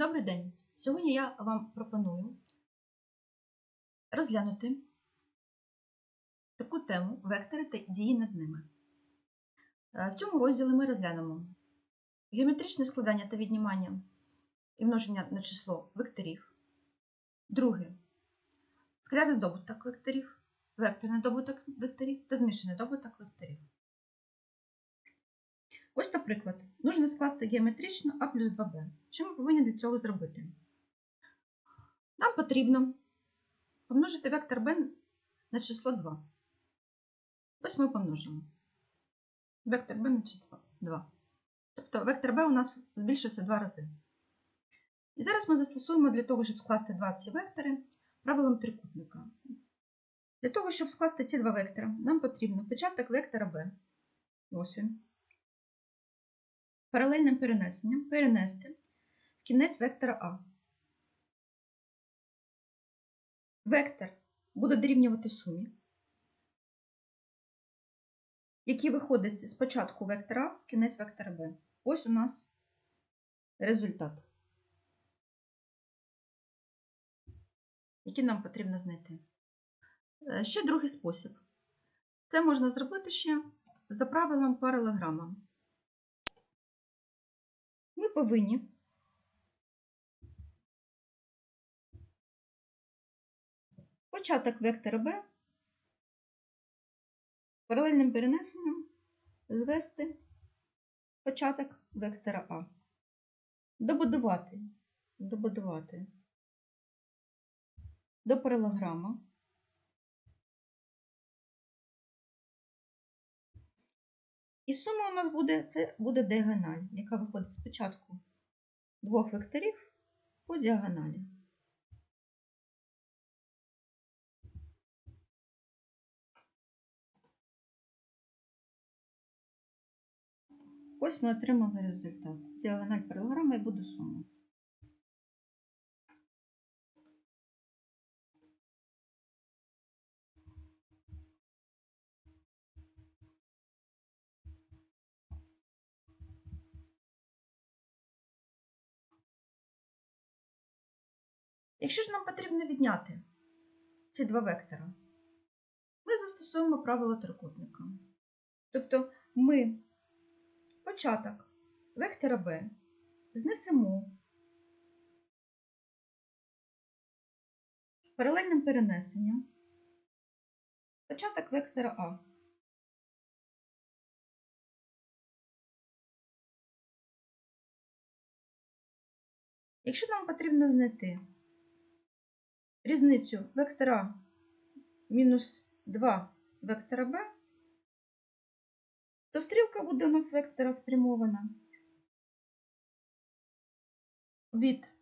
Добрий день! Сьогодні я вам пропоную розглянути таку тему вектори та дії над ними. Е, В цьому розділі ми розглянемо геометричне складання та віднімання і множення на число векторів. Друге скалярний добуток векторів, векторний добуток векторів та змішаний добуток векторів. Ось, наприклад, нужно скласти геометрично А плюс 2b. Що ми повинні для цього зробити? Нам потрібно помножити вектор b на число 2. Ось ми помножимо. Вектор b на число 2. Тобто вектор b у нас збільшився в два рази. І зараз ми застосуємо для того, щоб скласти два ці вектори правилом трикутника. Для того, щоб скласти ці два вектора, нам потрібно початок вектора b. Ось він паралельним перенесенням перенести в кінець вектора А. Вектор буде дорівнювати сумі, який виходить з початку вектора А в кінець вектора Б. Ось у нас результат, який нам потрібно знайти. Е, Ще другий спосіб. Це можна зробити ще за правилом паралелограма ми повинні початок вектора b паралельним перенесенням звести початок вектора А. Добудувати, добудувати до паралограма. І сума у нас буде, це буде діагональ, яка виходить спочатку двох векторів по діагоналі. Ось ми отримали результат. Діагональ програми і буде сума. Якщо ж нам потрібно відняти ці два вектора, ми застосуємо правило трикутника. Тобто ми початок вектора b знесемо паралельним перенесенням початок вектора А. Якщо нам потрібно знайти різницю вектора мінус 2 вектора b, то стрілка буде у нас вектора спрямована від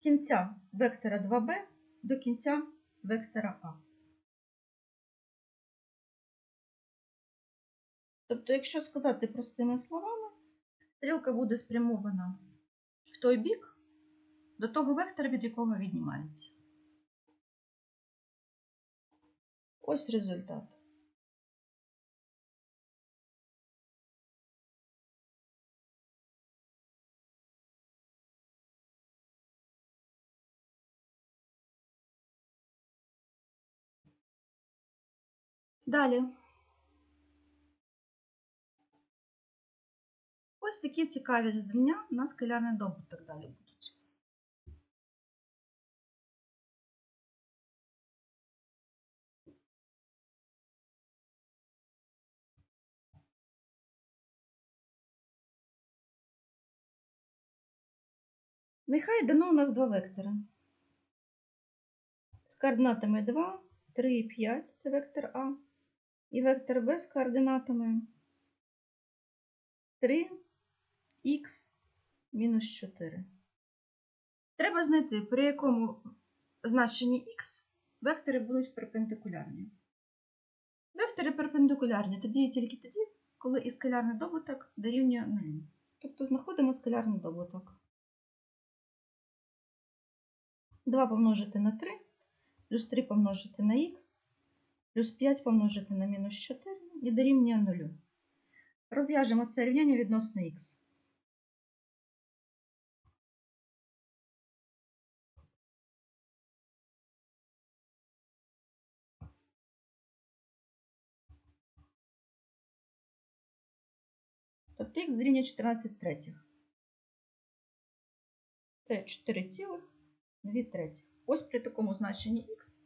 кінця вектора 2b до кінця вектора А. Тобто, якщо сказати простими словами, стрілка буде спрямована в той бік до того вектора, від якого віднімається. Ось результат. Далі. Ось такі цікаві завдання на скалярний добуток далі будуть. Нехай дано у нас два вектори. З координатами 2, 3 і 5 це вектор А. І вектор Б з координатами 3 х мінус 4. Треба знайти, при якому значенні х вектори будуть перпендикулярні. Вектори перпендикулярні тоді і тільки тоді, коли і скалярний добуток дорівнює 0. Тобто знаходимо скалярний добуток. 2 помножити на 3, плюс 3 помножити на х, плюс 5 помножити на мінус 4 і дорівнює 0. Розв'яжемо це рівняння відносно х. Тобто х дорівнює 14 третіх. Це 4,2 третіх. Ось при такому значенні х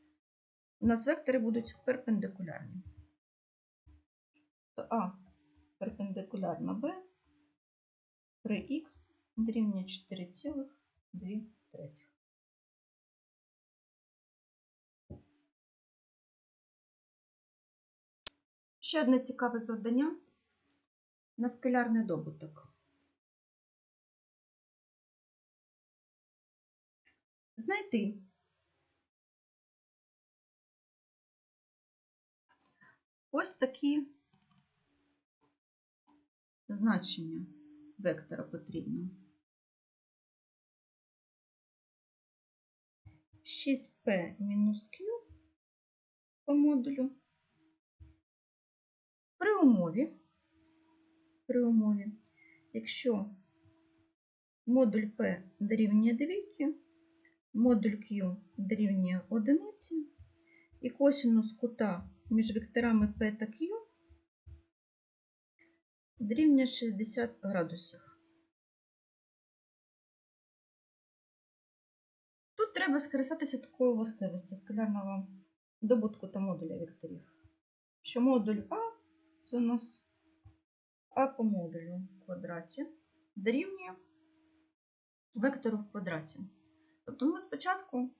у нас вектори будуть перпендикулярні. То А перпендикулярна Б при х дорівнює 4,2 третіх. Ще одне цікаве завдання на скалярний добуток. Знайти ось такі значення вектора потрібно. 6p мінус q по модулю при умові, при умові, якщо модуль P дорівнює двійки, модуль Q дорівнює одиниці, і косинус кута між векторами P та Q дорівнює 60 градусів. Тут треба скористатися такою властивістю скалярного добутку та модуля векторів, що модуль А це у нас А по модулю в квадраті дорівнює вектору в квадраті. Тобто ми спочатку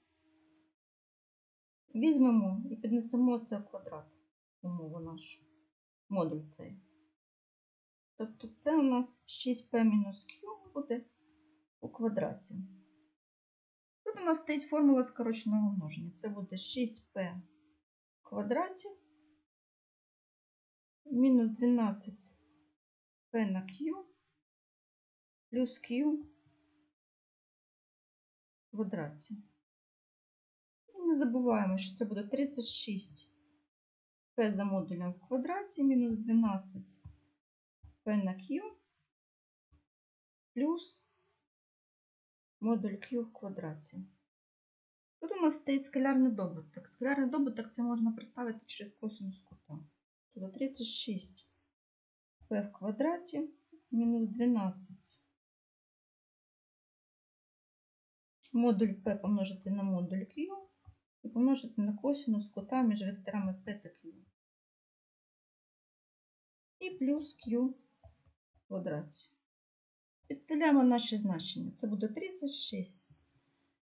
візьмемо і піднесемо це в квадрат, умову нашу, модуль цей. Тобто це у нас 6p мінус q буде у квадраті. Тут у нас стоїть формула скороченого множення. Це буде 6p в квадраті мінус 12 p на q плюс q в квадраті. І не забуваємо, що це буде 36 p за модулем в квадраті мінус 12 p на q плюс модуль q в квадраті. Тут у нас стоїть скалярний добуток. Скалярний добуток це можна представити через косинус кута. Тобто 36 p в квадраті мінус 12 модуль p помножити на модуль q і помножити на косинус кута між векторами p та q. І плюс q в квадраті. Підставляємо наші значення. Це буде 36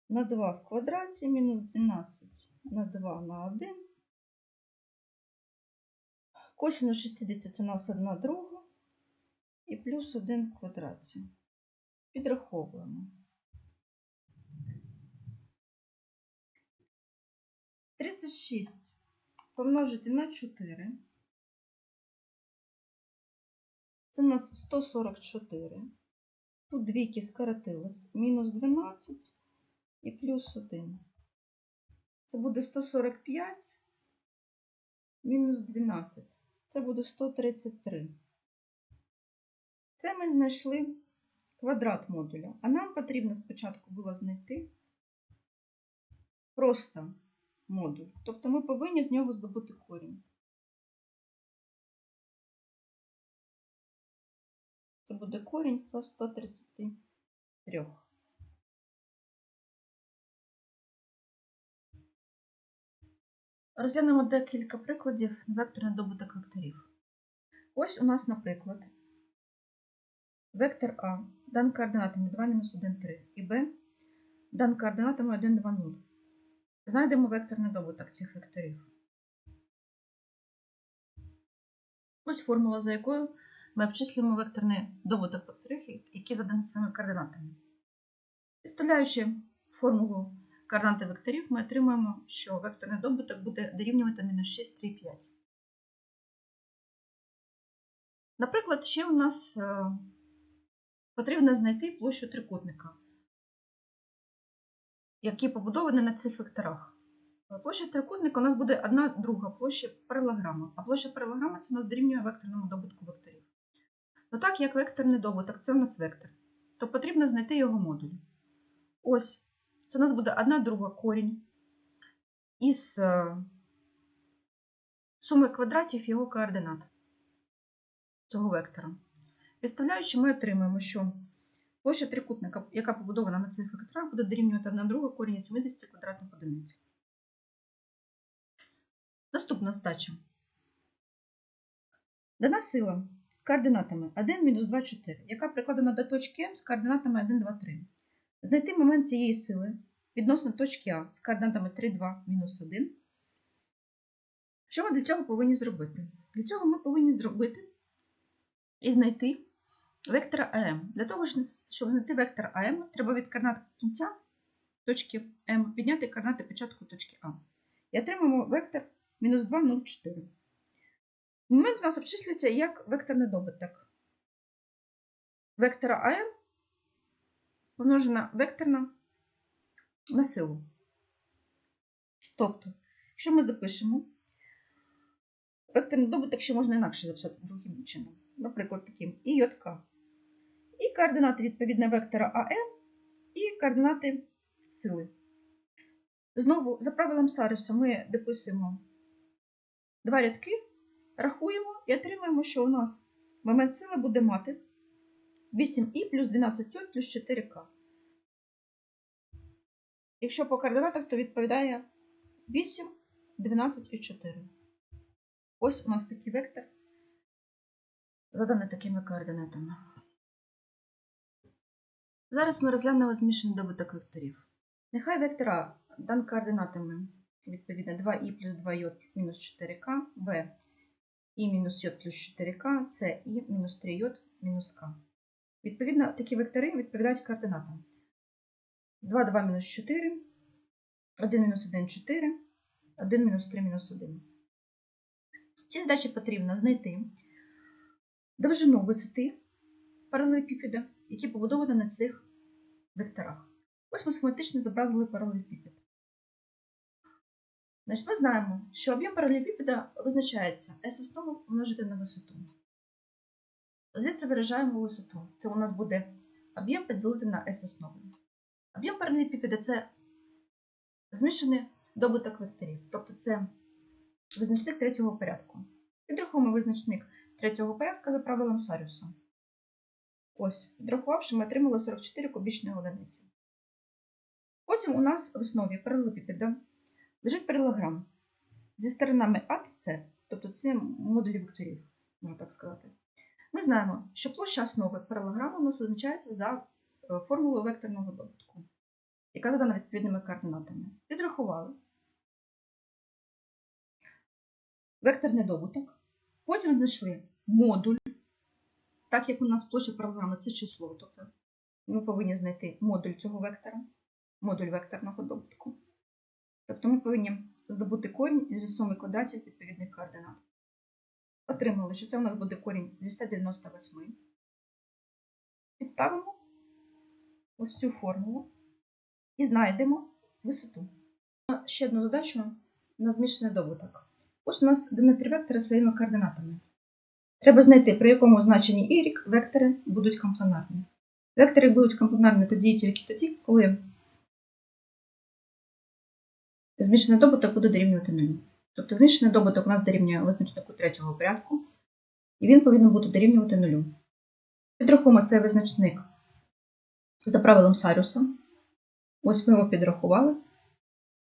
на 2 в квадраті мінус 12 на 2 на 1. Косинус 60 це у нас 1 друга і плюс 1 в квадраті. Підраховуємо. 36 помножити на 4. Це у нас 144. Тут двійки скоротились. Мінус 12 і плюс 1. Це буде 145 мінус 12. Це буде 133. Це ми знайшли квадрат модуля. А нам потрібно спочатку було знайти просто модуль. Тобто ми повинні з нього здобути корінь. Це буде корінь 133. Розглянемо декілька прикладів векторний добуток векторів. Ось у нас, наприклад, вектор А дан координатами 2, 1, 3 і Б дан координатами 1, 2, 0. Знайдемо векторний добуток цих векторів. Ось формула, за якою ми обчислюємо векторний добуток векторів, які задані своїми координатами. Підставляючи формулу координати векторів, ми отримаємо, що векторний добуток буде дорівнювати мінус 6, 3, 5. Наприклад, ще у нас потрібно знайти площу трикутника. які побудовані на цих векторах. Площа трикутника у нас буде одна друга площа паралограма, а площа паралограма це у нас дорівнює векторному добутку векторів. Ну так як векторний добуток це у нас вектор, то потрібно знайти його модуль. Ось, це у нас буде одна друга корінь із е, суми квадратів його координат цього вектора. Підставляючи, ми отримаємо, що площа трикутника, яка побудована на цих векторах, буде дорівнювати 1 друга корінь із 70 квадратних одиниць. Наступна задача. Дана сила з координатами 1, мінус 2, 4, яка прикладена до точки М з координатами 1, 2, 3. Знайти момент цієї сили відносно точки А з координатами 3, 2, мінус 1. Що ми для цього повинні зробити? Для цього ми повинні зробити і знайти вектора АМ. Для того, щоб знайти вектор АМ, треба від координат кінця точки М підняти координати початку точки А. І отримаємо вектор мінус 2, 0, 4. Момент у нас обчислюється як векторний добуток. Вектора АМ помножена векторна на силу. Тобто, що ми запишемо? Векторний добуток ще можна інакше записати другим чином. Наприклад, таким і ЙК. І координати відповідно вектора АМ, і координати сили. Знову, за правилом Саріуса, ми дописуємо два рядки, рахуємо і отримаємо, що у нас момент сили буде мати 8і плюс 12j плюс 4к. Якщо по координатах, то відповідає 8, 12 і 4. Ось у нас такий вектор, заданий такими координатами. Зараз ми розглянемо змішаний добуток векторів. Нехай вектор А дан координатами відповідно 2і плюс 2j мінус 4к, b і мінус j плюс 4к, c і мінус 3j мінус к. Відповідно, такі вектори відповідають координатам. 2, 2 мінус 4, 1 мінус 1, 4, 1 мінус 3 мінус 1. В цій задачі потрібно знайти довжину висоти паралелепіпеда, які побудовані на цих векторах. Ось ми схематично зобразили паралелепіпед. Значить, Ми знаємо, що об'єм паралелепіпеда визначається S основу помножити на висоту. Звідси виражаємо висоту. Це у нас буде об'єм поділити на S основу. Об'єм паралелепіпеда – це змішаний добуток векторів, тобто це визначник третього порядку. Підрахуємо визначник третього порядку за правилом Саріуса. Ось, підрахувавши, ми отримали 44 кубічні одиниці. Потім у нас в основі паралелепіпеда лежить паралограм зі сторонами А та С, тобто це модулі векторів, можна так сказати. Ми знаємо, що площа основи паралограму у нас визначається за е, формулою векторного добутку, яка задана відповідними координатами. Підрахували векторний добуток, потім знайшли модуль, так як у нас площа паралограми це число, тобто ми повинні знайти модуль цього вектора, модуль векторного добутку. Тобто ми повинні здобути корінь зі суми квадратів відповідних координат. Отримали, що це у нас буде корінь зі 198. Підставимо ось цю формулу і знайдемо висоту. Ще одну задачу на змішаний добуток. Ось у нас дані три вектори своїми координатами. Треба знайти, при якому значенні y вектори будуть комплементарні. Вектори будуть комплементарні тоді і тільки тоді, коли змішаний добуток буде дорівнювати нулю. Тобто змішаний добуток у нас дорівнює визначнику третього порядку, і він повинен бути дорівнювати нулю. Підрахуємо цей визначник за правилом Саріуса. Ось ми його підрахували.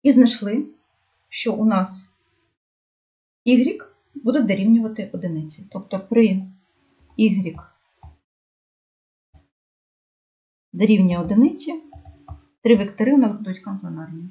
І знайшли, що у нас y буде дорівнювати одиниці. Тобто при y дорівнює одиниці, три вектори у нас будуть комплементарні.